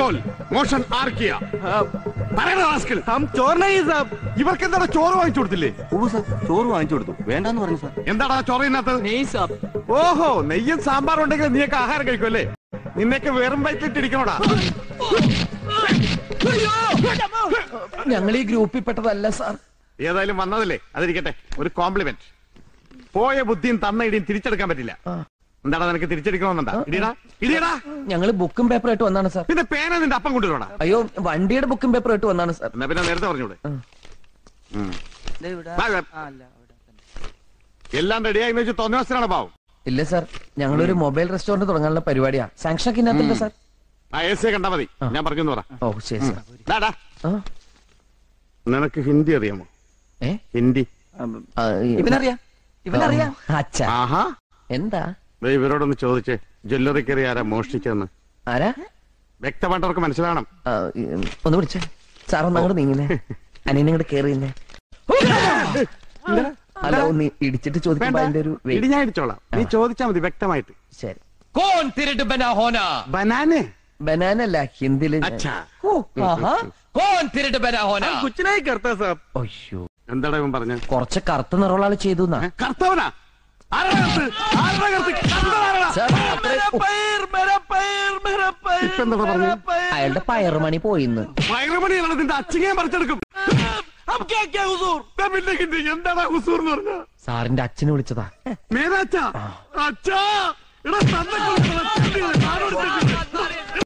വരുമ്പോൾ motion archaea ഇവർക്ക് എന്താടാ ചോറ് വാങ്ങിച്ചു കൊടുത്തില്ലേ? ചോറ് വാങ്ങിച്ചു കൊടുത്തു. വേണ്ടെന്ന് പറഞ്ഞു സാർ. എന്താടാ ചോറിനകത്ത്? ഓഹോ നെയ്യും സാമ്പാറും ഉണ്ടെങ്കിൽ നീയൊക്കെ ആഹാരം കഴിക്കുമല്ലേ നിന്നേക്ക് വെറും വയറ്റിട്ടിരിക്കണോടാ ഞങ്ങൾ ഈ ഗ്രൂപ്പിൽ പെട്ടതല്ല സാർ. ഏതായാലും വന്നതല്ലേ? അതിരിക്കട്ടെ ഒരു കോംപ്ലിമെന്റ് പോയ ബുദ്ധിയും തന്നയിടിയും തിരിച്ചെടുക്കാൻ പറ്റില്ല. എന്താടാ നിനക്ക് തിരിച്ചെടുക്കണമെന്നുണ്ടാ? ഇടിയടാ ഇടിയടാ. ഞങ്ങൾ ബുക്കും പേപ്പറായിട്ട് വന്നാണ് സാർ. പിന്നെ പേന നിന്റെ അപ്പം കൊണ്ടുവരണ അയ്യോ വണ്ടിയുടെ ബുക്കും പേപ്പറായിട്ട് വന്നാണ് സാർ. എന്നാ പിന്നെ നേരത്തെ പറഞ്ഞൂടെ. എല്ലാം റെഡിയായി വെച്ച് തോന്നിവാസനാണ് പാവം? ഇല്ല സാർ ഞങ്ങളൊരു മൊബൈൽ റെസ്റ്റോറന്റ് തുടങ്ങാനുള്ള പരിപാടിയാ. സാങ്ഷൻ ഒക്കെ ഇന്നത്തില്ല സാർ. ആ എ സി കണ്ടാ മതി. ഞാൻ പറഞ്ഞു പറ. ഓ ശരി സാർ. നിനക്ക് ഹിന്ദി അറിയാമോ? ഹിന്ദി. ഇവനറിയാം. ഇവനറിയാം അച്ഛാ. ആഹാ. എന്താ? ദേ ഇവരോടൊന്ന് ചോദിച്ചേ ജ്വല്ലറി കയറി ആരാ മോഷ്ടിച്ചെന്ന് ആരാ വ്യക്തമായിട്ടവർക്ക് മനസ്സിലാവണം ആ, ഈ, ഒന്ന് പിടിച്ചേ സാർ ഒന്ന് അങ്ങോട്ട് നീങ്ങില്ലേ അനിയനെ ഇങ്ങോട്ട് കേറിയില്ലേ അല്ല ഒന്ന് ഇടിച്ചിട്ട് ചോദിക്കുമ്പോ വേണ്ട അതിന്റെ ഒരു ഇടി weight. ഞാൻ ഇടിച്ചോളാം നീ ചോദിച്ചാ മതി വ്യക്തമായിട്ട് ശരി कौन तेरे डबना होना ബനാനെ ബനാന അല്ല ഹിന്ദിയില് ഞാൻ- അച്ഛാ ഓ, ആഹാ. कौन तेरे डबना होना कुछ नहीं करता साहब അയ്യോ എന്താടാ ഇവൻ പറഞ്ഞ കുറച്ച് കറുത്ത നിറമുള്ള ആള് ചെയ്തു എന്നാ. കർത്തവനാ ആരാടാ ഇപ്പൊ എന്താ പറഞ്ഞു? അയാളുടെ പയറുമണി പോയിന്ന്. പയറുമണിയാണ് നിന്റെ അച്ഛനെ പറിച്ചെടുക്കും. എന്താടാ ഹുസൂർ എന്ന് പറഞ്ഞ സാറിന്റെ അച്ഛനെ വിളിച്ചതാ. മേരാച്ച അച്ഛാ! എടാ തന്നെ